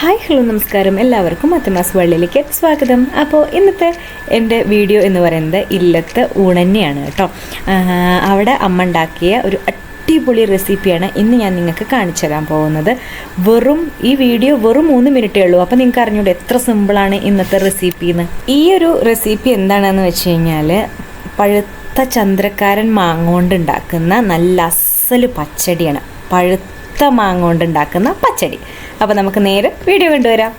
Hi hello നമസ്കാരം. എല്ലാവർക്കും മത്തമാസ് വള്ളിയിലേക്ക് സ്വാഗതം. അപ്പോൾ ഇന്നത്തെ എന്റെ വീഡിയോ എന്ന് പറയുന്നത് ഇല്ലത്തെ ഊണന്നെയാണ് കേട്ടോ. അവിടെ അമ്മ ഉണ്ടാക്കിയ ഒരു അടിപൊളി റെസിപ്പിയാണ് ഇന്ന് ഞാൻ നിങ്ങൾക്ക് കാണിച്ചു തരാൻ പോകുന്നത്. വെറും ഈ വീഡിയോ വെറും മൂന്ന് മിനിറ്റേ ഉള്ളൂ. അപ്പോൾ നിങ്ങൾക്ക് അറിഞ്ഞൂടെ എത്ര സിമ്പിളാണ് ഇന്നത്തെ റെസിപ്പി എന്ന്. ഈ ഒരു റെസിപ്പി എന്താണെന്ന് വെച്ച് കഴിഞ്ഞാൽ പഴുത്ത ചന്ദ്രക്കാരൻ മാങ്ങ ഉണ്ടാക്കുന്ന നല്ല അസൽ പച്ചടിയാണ്. പഴുത്ത മാങ്ങ കൊണ്ട് ഉണ്ടാക്കുന്ന പച്ചടി. അപ്പോൾ നമുക്ക് നേരെ വീഡിയോ കണ്ടുവരാം.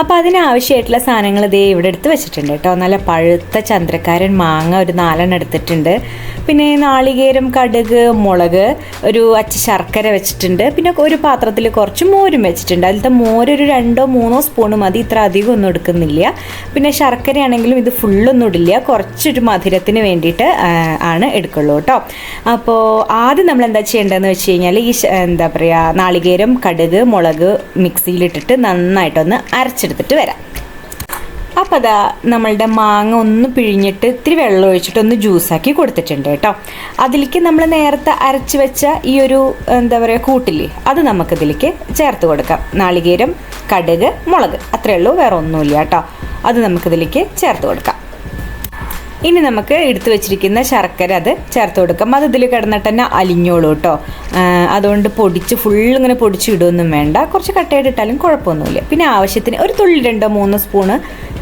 അപ്പോൾ അതിനാവശ്യമായിട്ടുള്ള സാധനങ്ങൾ ഇതേ ഇവിടെ എടുത്ത് വെച്ചിട്ടുണ്ട് കേട്ടോ. നല്ല പഴുത്ത ചന്ദ്രക്കാരൻ മാങ്ങ ഒരു നാലെണ്ണം എടുത്തിട്ടുണ്ട്. പിന്നെ നാളികേരം കടുക് മുളക് ഒരു അച്ച ശർക്കര വെച്ചിട്ടുണ്ട്. പിന്നെ ഒരു പാത്രത്തിൽ കുറച്ച് മോരും വെച്ചിട്ടുണ്ട്. അതിലത്തെ മോരൊരു രണ്ടോ മൂന്നോ സ്പൂൺ മതി. ഇത്ര അധികം ഒന്നും എടുക്കുന്നില്ല. പിന്നെ ശർക്കരയാണെങ്കിലും ഇത് ഫുള്ളൊന്നും ഇടില്ല. കുറച്ചൊരു മധുരത്തിന് വേണ്ടിയിട്ട് ആണ് എടുക്കുള്ളൂ കേട്ടോ. അപ്പോൾ ആദ്യം നമ്മൾ എന്താ ചെയ്യേണ്ടതെന്ന് വെച്ച് കഴിഞ്ഞാൽ ഈ എന്താ പറയുക നാളികേരം കടുക് മുളക് മിക്സിയിലിട്ടിട്ട് നന്നായിട്ടൊന്ന് അരച്ചെടുത്തിട്ട് വരാം. അപ്പോൾ അതാ നമ്മളുടെ മാങ്ങ ഒന്ന് പിഴിഞ്ഞിട്ട് ഇത്തിരി വെള്ളം ഒഴിച്ചിട്ട് ഒന്ന് ജ്യൂസാക്കി കൊടുത്തിട്ടുണ്ട് കേട്ടോ. അതിലേക്ക് നമ്മൾ നേരത്തെ അരച്ച് വെച്ച ഈ ഒരു എന്താ പറയുക കൂട്ടില്ലേ അത് നമുക്കിതിലേക്ക് ചേർത്ത് കൊടുക്കാം. നാളികേരം കടുക് മുളക്. അത്രയേ ഉള്ളൂ വേറെ ഒന്നുമില്ല കേട്ടോ. അത് നമുക്കിതിലേക്ക് ചേർത്ത് കൊടുക്കാം. ഇനി നമുക്ക് എടുത്തു വെച്ചിരിക്കുന്ന ശർക്കര അത് ചേർത്ത് കൊടുക്കാം. അത് ഇതിൽ കിടന്നിട്ട് തന്നെ അലിഞ്ഞോളൂ കേട്ടോ അതുകൊണ്ട് പൊടിച്ച് ഫുൾ ഇങ്ങനെ പൊടിച്ച് ഇടുകയൊന്നും വേണ്ട. കുറച്ച് കട്ടയായിട്ട് ഇട്ടാലും കുഴപ്പമൊന്നുമില്ല. പിന്നെ ആവശ്യത്തിന് ഒരു തുള്ളി രണ്ടോ മൂന്നോ സ്പൂണ്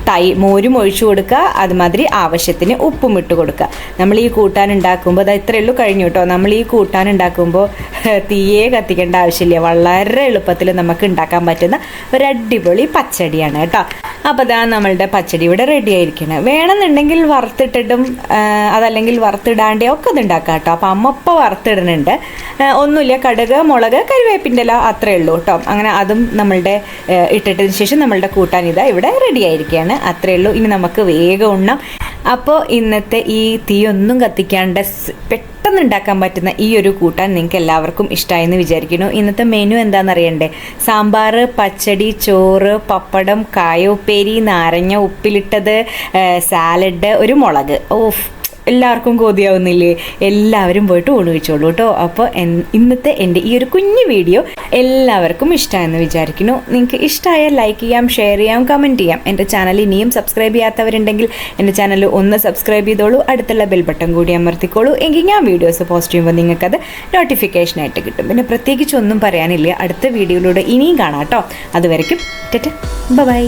തൈ മോരും ഒഴിച്ചു കൊടുക്കുക. അതുമാതിരി ആവശ്യത്തിന് ഉപ്പും ഇട്ട് കൊടുക്കുക. നമ്മൾ ഈ കൂട്ടാൻ ഉണ്ടാക്കുമ്പോൾ അത് ഇത്രയേ ഉള്ളൂ കഴിഞ്ഞു കേട്ടോ നമ്മൾ ഈ കൂട്ടാൻ ഉണ്ടാക്കുമ്പോൾ തീയെ കത്തിക്കേണ്ട ആവശ്യമില്ല. വളരെ എളുപ്പത്തിൽ നമുക്ക് ഉണ്ടാക്കാൻ പറ്റുന്ന ഒരു അടിപൊളി പച്ചടിയാണ് കേട്ടോ. അപ്പോൾ അതാ നമ്മളുടെ പച്ചടി ഇവിടെ റെഡി ആയിരിക്കണം വേണമെന്നുണ്ടെങ്കിൽ വറുത്തിട്ടിട്ടും അതല്ലെങ്കിൽ വറുത്തിടാണ്ടേ ഒക്കെ ഇത് ഉണ്ടാക്കാം കേട്ടോ. അപ്പോൾ അമ്മ ഇപ്പോൾ വറുത്തിടുന്നുണ്ട്. ഒന്നുമില്ല. കടുക് മുളക് കരുവേപ്പിന്റെല അത്രേ ഉള്ളൂ കേട്ടോ. അങ്ങനെ അതും നമ്മളുടെ ഇട്ടിട്ടതിന് ശേഷം നമ്മളുടെ കൂട്ടാൻ ഇതാ ഇവിടെ റെഡി ആയിരിക്കുകയാണ്. അത്രേ ഉള്ളൂ. ഇനി നമുക്ക് വേഗം ഉണ്ണാം. അപ്പോൾ ഇന്നത്തെ ഈ തീയൊന്നും കത്തിക്കാണ്ട് സ് പെട്ടെന്ന് ഉണ്ടാക്കാൻ പറ്റുന്ന ഈ ഒരു കൂട്ടാൻ നിങ്ങൾക്ക് എല്ലാവർക്കും ഇഷ്ടമായെന്ന് വിചാരിക്കുന്നു. ഇന്നത്തെ മെനു എന്താണെന്ന് അറിയണ്ടേ സാമ്പാർ പച്ചടി ചോറ് പപ്പടം കായ ഉപ്പേരി നാരങ്ങ ഉപ്പിലിട്ടത് സാലഡ് ഒരു മുളക്. ഓഫ് എല്ലാവർക്കും കൊതിയാവുന്നില്ലേ? എല്ലാവരും പോയിട്ട് ഊണ് വെച്ചോളൂ കേട്ടോ. അപ്പോൾ ഇന്നത്തെ എന്റെ ഈ ഒരു കുഞ്ഞു വീഡിയോ എല്ലാവർക്കും ഇഷ്ടമായെന്ന് വിചാരിക്കുന്നു. നിങ്ങൾക്ക് ഇഷ്ടമായാൽ ലൈക്ക് ചെയ്യാം ഷെയർ ചെയ്യാം കമന്റ് ചെയ്യാം. എന്റെ ചാനൽ ഇനിയും സബ്സ്ക്രൈബ് ചെയ്യാത്തവരുണ്ടെങ്കിൽ എന്റെ ചാനൽ ഒന്ന് സബ്സ്ക്രൈബ് ചെയ്തോളൂ. അടുത്തുള്ള ബെൽ ബട്ടൺ കൂടി അമർത്തിക്കോളൂ. എങ്കിൽ ഞാൻ വീഡിയോസ് പോസ്റ്റ് ചെയ്യുമ്പോൾ നിങ്ങൾക്കത് നോട്ടിഫിക്കേഷനായിട്ട് കിട്ടും. പിന്നെ പ്രത്യേകിച്ച് ഒന്നും പറയാനില്ല. അടുത്ത വീഡിയോയിലൂടെ ഇനിയും കാണാം കേട്ടോ. അതുവരയ്ക്കും. ബൈ